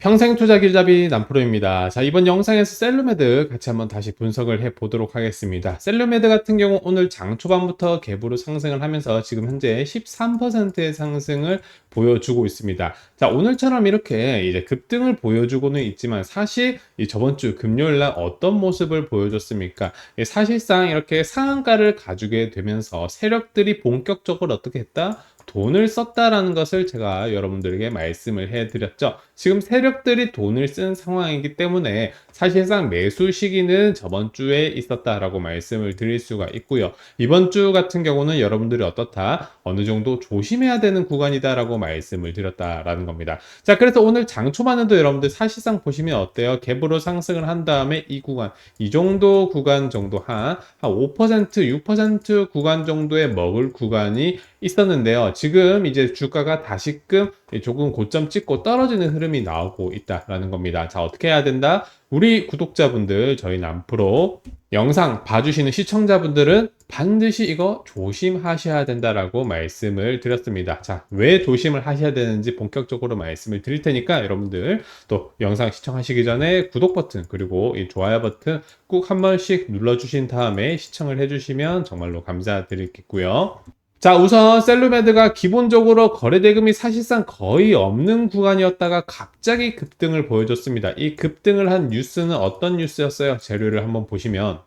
평생 투자 길잡이 남프로입니다. 자, 이번 영상에서 셀루메드 같이 한번 다시 분석을 해 보도록 하겠습니다. 셀루메드 같은 경우 오늘 장 초반부터 갭으로 상승을 하면서 지금 현재 13%의 상승을 보여주고 있습니다. 자, 오늘처럼 이렇게 이제 급등을 보여주고는 있지만 사실 이 저번 주 금요일 날 어떤 모습을 보여줬습니까? 예, 사실상 이렇게 상한가를 가지게 되면서 세력들이 본격적으로 어떻게 했다? 돈을 썼다라는 것을 제가 여러분들에게 말씀을 해드렸죠. 지금 세력들이 돈을 쓴 상황이기 때문에 사실상 매수 시기는 저번 주에 있었다라고 말씀을 드릴 수가 있고요. 이번 주 같은 경우는 여러분들이 어떻다? 어느 정도 조심해야 되는 구간이다라고 말씀을 드렸다라는 겁니다. 자, 그래서 오늘 장 초반에도 여러분들 사실상 보시면 어때요? 갭으로 상승을 한 다음에 이 구간, 이 정도 구간 정도 한, 한 5%, 6% 구간 정도에 먹을 구간이 있었는데요. 지금 이제 주가가 다시금 조금 고점 찍고 떨어지는 흐름이 나오고 있다라는 겁니다. 자, 어떻게 해야 된다? 우리 구독자분들, 저희는 앞으로 영상 봐주시는 시청자분들은 반드시 이거 조심하셔야 된다라고 말씀을 드렸습니다. 자, 왜 조심을 하셔야 되는지 본격적으로 말씀을 드릴 테니까 여러분들 또 영상 시청하시기 전에 구독 버튼 그리고 이 좋아요 버튼 꼭 한 번씩 눌러주신 다음에 시청을 해주시면 정말로 감사드리겠고요. 자, 우선 셀루메드가 기본적으로 거래대금이 사실상 거의 없는 구간이었다가 갑자기 급등을 보여줬습니다. 이 급등을 한 뉴스는 어떤 뉴스였어요? 재료를 한번 보시면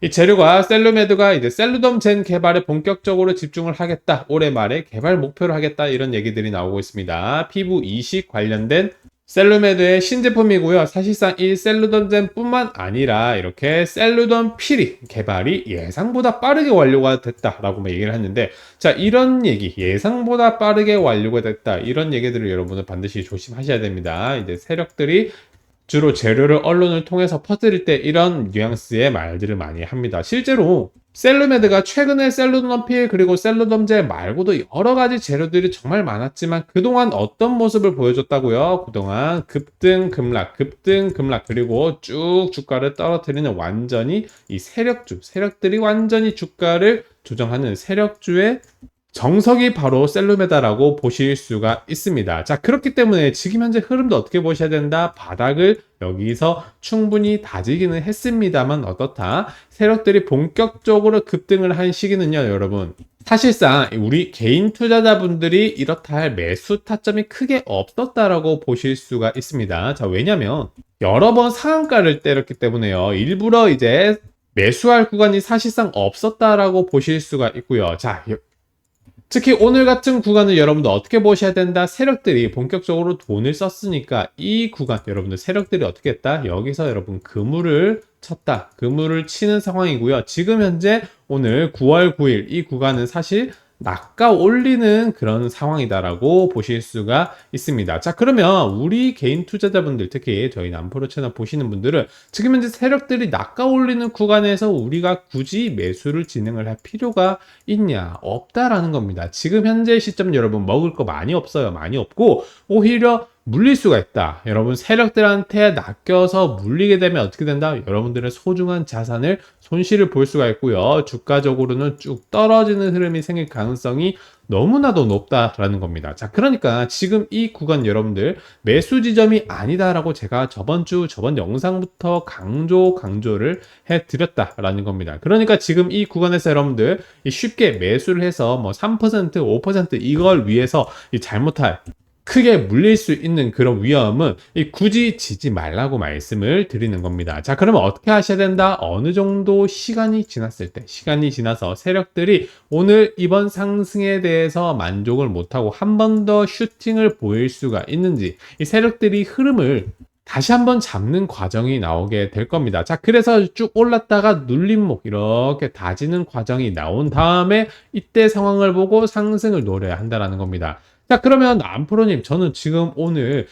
이 재료가 셀루메드가 이제 셀루덤 젠 개발에 본격적으로 집중을 하겠다. 올해 말에 개발 목표를 하겠다. 이런 얘기들이 나오고 있습니다. 피부 이식 관련된 셀루메드의 신제품이고요. 사실상 이 셀루던젠 뿐만 아니라 이렇게 셀루던 필이 개발이 예상보다 빠르게 완료가 됐다라고 얘기를 했는데 자 이런 얘기 예상보다 빠르게 완료가 됐다 이런 얘기들을 여러분은 반드시 조심하셔야 됩니다. 이제 세력들이 주로 재료를 언론을 통해서 퍼뜨릴 때 이런 뉘앙스의 말들을 많이 합니다. 실제로 셀루메드가 최근에 셀루덤필 그리고 셀루덤제 말고도 여러 가지 재료들이 정말 많았지만 그동안 어떤 모습을 보여줬다고요? 그동안 급등 급락 급등 급락 그리고 쭉 주가를 떨어뜨리는 완전히 이 세력주 세력들이 완전히 주가를 조정하는 세력주의 정석이 바로 셀루메다라고 보실 수가 있습니다. 자, 그렇기 때문에 지금 현재 흐름도 어떻게 보셔야 된다? 바닥을 여기서 충분히 다지기는 했습니다만 어떻다? 세력들이 본격적으로 급등을 한 시기는요, 여러분. 사실상 우리 개인 투자자분들이 이렇다 할 매수 타점이 크게 없었다라고 보실 수가 있습니다. 자, 왜냐면 여러 번 상한가를 때렸기 때문에요. 일부러 이제 매수할 구간이 사실상 없었다라고 보실 수가 있고요. 자, 특히 오늘 같은 구간을 여러분들 어떻게 보셔야 된다? 세력들이 본격적으로 돈을 썼으니까 이 구간 여러분들 세력들이 어떻게 했다? 여기서 여러분 그물을 쳤다. 그물을 치는 상황이고요. 지금 현재 오늘 9월 9일 이 구간은 사실 낚아 올리는 그런 상황이다라고 보실 수가 있습니다. 자, 그러면 우리 개인 투자자분들, 특히 저희 남프로 채널 보시는 분들은 지금 현재 세력들이 낚아 올리는 구간에서 우리가 굳이 매수를 진행을 할 필요가 있냐? 없다라는 겁니다. 지금 현재 시점 여러분 먹을 거 많이 없어요. 많이 없고, 오히려 물릴 수가 있다. 여러분 세력들한테 낚여서 물리게 되면 어떻게 된다? 여러분들의 소중한 자산을 손실을 볼 수가 있고요. 주가적으로는 쭉 떨어지는 흐름이 생길 가능성이 너무나도 높다라는 겁니다. 자, 그러니까 지금 이 구간 여러분들 매수 지점이 아니다라고 제가 저번 주 저번 영상부터 강조 강조를 해 드렸다라는 겁니다. 그러니까 지금 이 구간에서 여러분들 쉽게 매수를 해서 뭐 3% 5% 이걸 위해서 잘못할 크게 물릴 수 있는 그런 위험은 굳이 지지 말라고 말씀을 드리는 겁니다. 자, 그러면 어떻게 하셔야 된다? 어느 정도 시간이 지났을 때, 시간이 지나서 세력들이 오늘 이번 상승에 대해서 만족을 못하고 한 번 더 슈팅을 보일 수가 있는지, 이 세력들이 흐름을 다시 한번 잡는 과정이 나오게 될 겁니다. 자, 그래서 쭉 올랐다가 눌림목 이렇게 다지는 과정이 나온 다음에 이때 상황을 보고 상승을 노려야 한다는 겁니다. 자, 그러면 안프로님, 저는 지금 오늘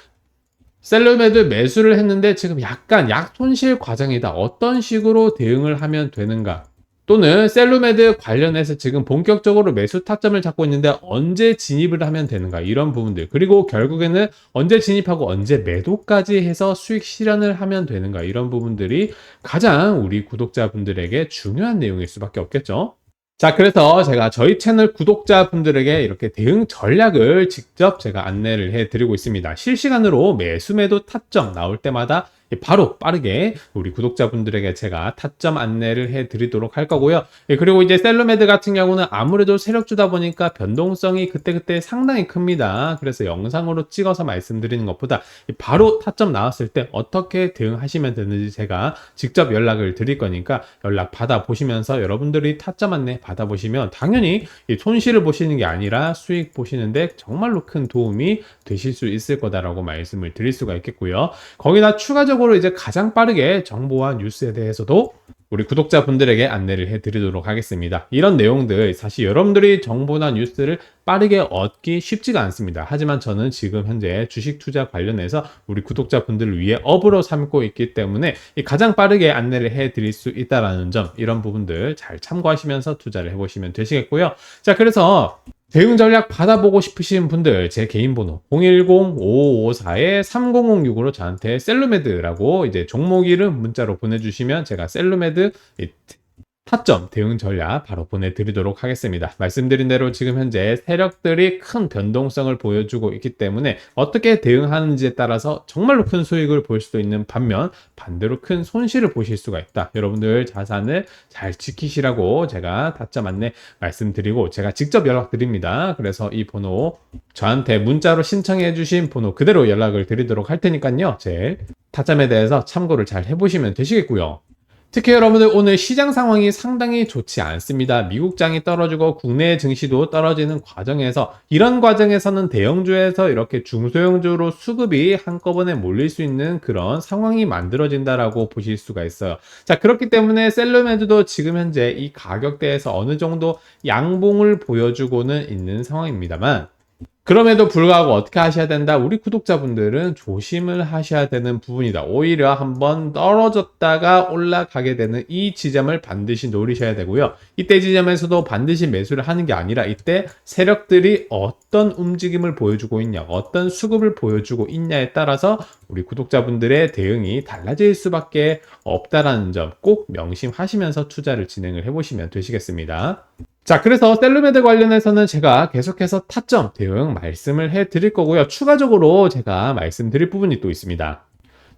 셀러메드 매수를 했는데 지금 약간 약 손실 과정이다. 어떤 식으로 대응을 하면 되는가? 또는 셀루메드 관련해서 지금 본격적으로 매수 타점을 잡고 있는데 언제 진입을 하면 되는가 이런 부분들 그리고 결국에는 언제 진입하고 언제 매도까지 해서 수익 실현을 하면 되는가 이런 부분들이 가장 우리 구독자분들에게 중요한 내용일 수밖에 없겠죠 자, 그래서 제가 저희 채널 구독자분들에게 이렇게 대응 전략을 직접 제가 안내를 해 드리고 있습니다. 실시간으로 매수매도 타점 나올 때마다 바로 빠르게 우리 구독자분들에게 제가 타점 안내를 해 드리도록 할 거고요. 예, 그리고 이제 셀러메드 같은 경우는 아무래도 세력주다 보니까 변동성이 그때그때 상당히 큽니다. 그래서 영상으로 찍어서 말씀드리는 것보다 바로 타점 나왔을 때 어떻게 대응하시면 되는지 제가 직접 연락을 드릴 거니까 연락 받아 보시면서 여러분들이 타점 안내 받아 보시면 당연히 이 손실을 보시는 게 아니라 수익 보시는데 정말로 큰 도움이 되실 수 있을 거다라고 말씀을 드릴 수가 있겠고요. 거기다 추가적으로 이제 가장 빠르게 정보와 뉴스에 대해서도 우리 구독자분들에게 안내를 해드리도록 하겠습니다. 이런 내용들 사실 여러분들이 정보나 뉴스를 빠르게 얻기 쉽지가 않습니다. 하지만 저는 지금 현재 주식 투자 관련해서 우리 구독자분들을 위해 업으로 삼고 있기 때문에 가장 빠르게 안내를 해드릴 수 있다라는 점 이런 부분들 잘 참고하시면서 투자를 해보시면 되시겠고요. 자 그래서 대응 전략 받아보고 싶으신 분들 제 개인 번호 010-5554-3006으로 저한테 셀루메드라고 이제 종목 이름 문자로 보내주시면 제가 셀루메드 타점 대응 전략 바로 보내드리도록 하겠습니다. 말씀드린 대로 지금 현재 세력들이 큰 변동성을 보여주고 있기 때문에 어떻게 대응하는지에 따라서 정말로 큰 수익을 볼 수도 있는 반면 반대로 큰 손실을 보실 수가 있다. 여러분들 자산을 잘 지키시라고 제가 타점 안내 말씀드리고 제가 직접 연락드립니다. 그래서 이 번호 저한테 문자로 신청해 주신 번호 그대로 연락을 드리도록 할 테니까요. 제 타점에 대해서 참고를 잘 해보시면 되시겠고요. 특히 여러분들 오늘 시장 상황이 상당히 좋지 않습니다. 미국장이 떨어지고 국내 증시도 떨어지는 과정에서 이런 과정에서는 대형주에서 이렇게 중소형주로 수급이 한꺼번에 몰릴 수 있는 그런 상황이 만들어진다라고 보실 수가 있어요. 자, 그렇기 때문에 셀러메드도 지금 현재 이 가격대에서 어느 정도 양봉을 보여주고는 있는 상황입니다만 그럼에도 불구하고 어떻게 하셔야 된다? 우리 구독자분들은 조심을 하셔야 되는 부분이다. 오히려 한번 떨어졌다가 올라가게 되는 이 지점을 반드시 노리셔야 되고요. 이때 지점에서도 반드시 매수를 하는 게 아니라 이때 세력들이 어떤 움직임을 보여주고 있냐, 어떤 수급을 보여주고 있냐에 따라서 우리 구독자분들의 대응이 달라질 수밖에 없다라는 점 꼭 명심하시면서 투자를 진행을 해보시면 되시겠습니다. 자, 그래서 셀루메드 관련해서는 제가 계속해서 타점 대응 말씀을 해 드릴 거고요. 추가적으로 제가 말씀드릴 부분이 또 있습니다.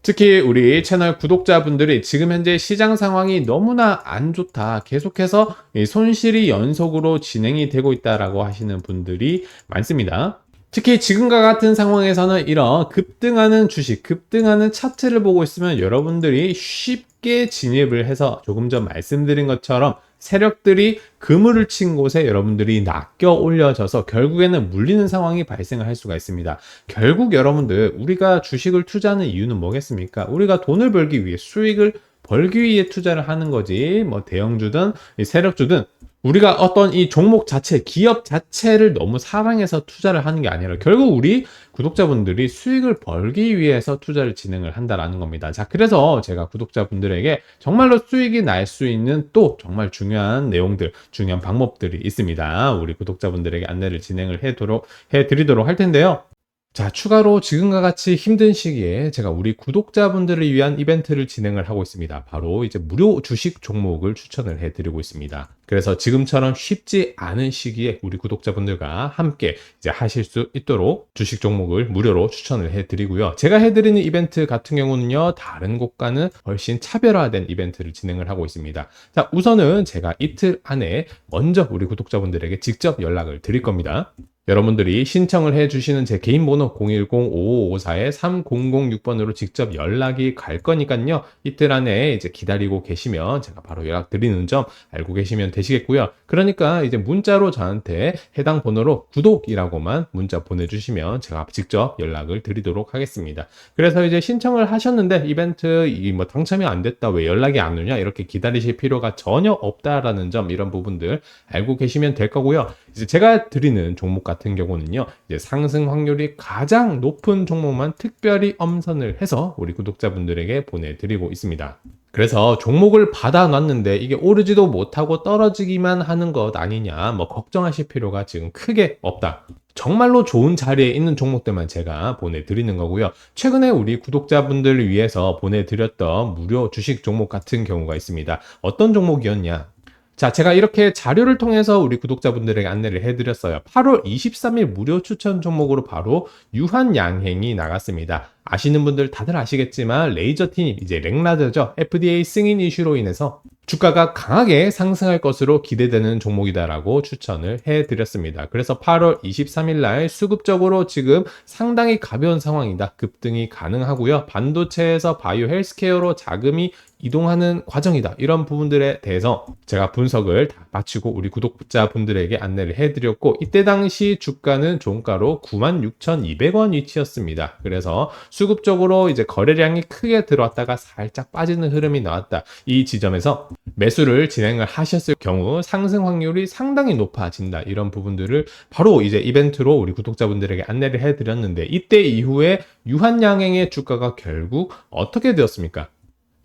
특히 우리 채널 구독자분들이 지금 현재 시장 상황이 너무나 안 좋다. 계속해서 손실이 연속으로 진행이 되고 있다라고 하시는 분들이 많습니다. 특히 지금과 같은 상황에서는 이런 급등하는 주식, 급등하는 차트를 보고 있으면 여러분들이 쉽게 진입을 해서 조금 전 말씀드린 것처럼 세력들이 그물을 친 곳에 여러분들이 낚여 올려져서 결국에는 물리는 상황이 발생을 할 수가 있습니다. 결국 여러분들 우리가 주식을 투자하는 이유는 뭐겠습니까? 우리가 돈을 벌기 위해 수익을 벌기 위해 투자를 하는 거지. 뭐 대형주든 세력주든 우리가 어떤 이 종목 자체, 기업 자체를 너무 사랑해서 투자를 하는 게 아니라 결국 우리 구독자분들이 수익을 벌기 위해서 투자를 진행을 한다라는 겁니다. 자, 그래서 제가 구독자분들에게 정말로 수익이 날 수 있는 또 정말 중요한 내용들, 중요한 방법들이 있습니다. 우리 구독자분들에게 안내를 진행을 해도록, 해드리도록 할 텐데요. 자, 추가로 지금과 같이 힘든 시기에 제가 우리 구독자분들을 위한 이벤트를 진행을 하고 있습니다. 바로 이제 무료 주식 종목을 추천을 해드리고 있습니다. 그래서 지금처럼 쉽지 않은 시기에 우리 구독자분들과 함께 이제 하실 수 있도록 주식 종목을 무료로 추천을 해드리고요. 제가 해드리는 이벤트 같은 경우는요, 다른 곳과는 훨씬 차별화된 이벤트를 진행을 하고 있습니다. 자, 우선은 제가 이틀 안에 먼저 우리 구독자분들에게 직접 연락을 드릴 겁니다. 여러분들이 신청을 해주시는 제 개인 번호 010-5554-3006번으로 직접 연락이 갈 거니까요. 이틀 안에 이제 기다리고 계시면 제가 바로 연락 드리는 점 알고 계시면 되시겠고요. 그러니까 이제 문자로 저한테 해당 번호로 구독이라고만 문자 보내주시면 제가 직접 연락을 드리도록 하겠습니다. 그래서 이제 신청을 하셨는데 이벤트 이 뭐 당첨이 안 됐다 왜 연락이 안 오냐 이렇게 기다리실 필요가 전혀 없다라는 점 이런 부분들 알고 계시면 될 거고요. 이제 제가 드리는 종목 같은 경우는요, 이제 상승 확률이 가장 높은 종목만 특별히 엄선을 해서 우리 구독자분들에게 보내드리고 있습니다. 그래서 종목을 받아놨는데 이게 오르지도 못하고 떨어지기만 하는 것 아니냐, 뭐 걱정하실 필요가 지금 크게 없다. 정말로 좋은 자리에 있는 종목들만 제가 보내드리는 거고요. 최근에 우리 구독자분들을 위해서 보내드렸던 무료 주식 종목 같은 경우가 있습니다. 어떤 종목이었냐? 자, 제가 이렇게 자료를 통해서 우리 구독자분들에게 안내를 해드렸어요. 8월 23일 무료 추천 종목으로 바로 유한양행이 나갔습니다. 아시는 분들 다들 아시겠지만 레이저틴 이제 렉라드죠. FDA 승인 이슈로 인해서 주가가 강하게 상승할 것으로 기대되는 종목이다라고 추천을 해드렸습니다. 그래서 8월 23일 날 수급적으로 지금 상당히 가벼운 상황이다. 급등이 가능하고요. 반도체에서 바이오 헬스케어로 자금이 이동하는 과정이다. 이런 부분들에 대해서 제가 분석을 다 마치고 우리 구독자분들에게 안내를 해드렸고 이때 당시 주가는 종가로 96,200원 위치였습니다. 그래서 수급적으로 이제 거래량이 크게 들어왔다가 살짝 빠지는 흐름이 나왔다. 이 지점에서 매수를 진행을 하셨을 경우 상승 확률이 상당히 높아진다. 이런 부분들을 바로 이제 이벤트로 우리 구독자분들에게 안내를 해드렸는데 이때 이후에 유한양행의 주가가 결국 어떻게 되었습니까?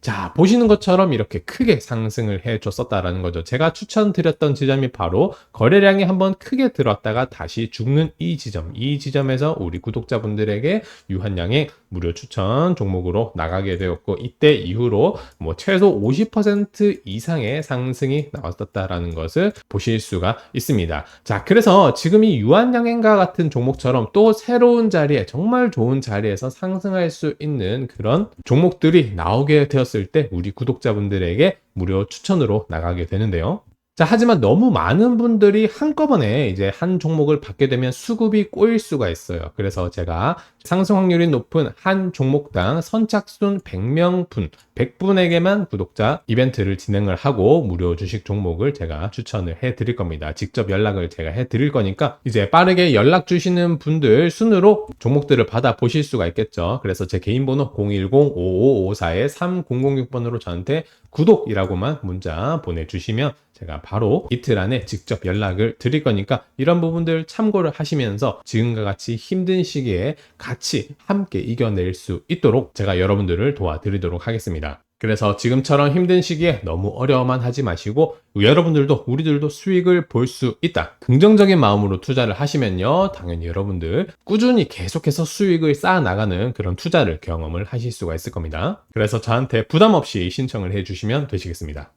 자, 보시는 것처럼 이렇게 크게 상승을 해 줬었다라는 거죠. 제가 추천드렸던 지점이 바로 거래량이 한번 크게 들어왔다가 다시 죽는 이 지점. 이 지점에서 우리 구독자분들에게 유한양의 무료 추천 종목으로 나가게 되었고, 이때 이후로 뭐 최소 50% 이상의 상승이 나왔었다라는 것을 보실 수가 있습니다. 자, 그래서 지금 이 유한양행과 같은 종목처럼 또 새로운 자리에 정말 좋은 자리에서 상승할 수 있는 그런 종목들이 나오게 되었습니다. 했을 때 우리 구독자분들에게 무료 추천으로 나가게 되는데요. 자, 하지만 너무 많은 분들이 한꺼번에 이제 한 종목을 받게 되면 수급이 꼬일 수가 있어요. 그래서 제가 상승 확률이 높은 한 종목당 선착순 100명 분, 100분에게만 구독자 이벤트를 진행을 하고 무료 주식 종목을 제가 추천을 해 드릴 겁니다. 직접 연락을 제가 해 드릴 거니까 이제 빠르게 연락 주시는 분들 순으로 종목들을 받아 보실 수가 있겠죠. 그래서 제 개인 번호 010-5554-3006번으로 저한테 구독이라고만 문자 보내주시면 제가 바로 이틀 안에 직접 연락을 드릴 거니까 이런 부분들 참고를 하시면서 지금과 같이 힘든 시기에 같이 함께 이겨낼 수 있도록 제가 여러분들을 도와드리도록 하겠습니다. 그래서 지금처럼 힘든 시기에 너무 어려워만 하지 마시고 여러분들도 우리들도 수익을 볼 수 있다. 긍정적인 마음으로 투자를 하시면요. 당연히 여러분들 꾸준히 계속해서 수익을 쌓아 나가는 그런 투자를 경험을 하실 수가 있을 겁니다. 그래서 저한테 부담 없이 신청을 해 주시면 되시겠습니다.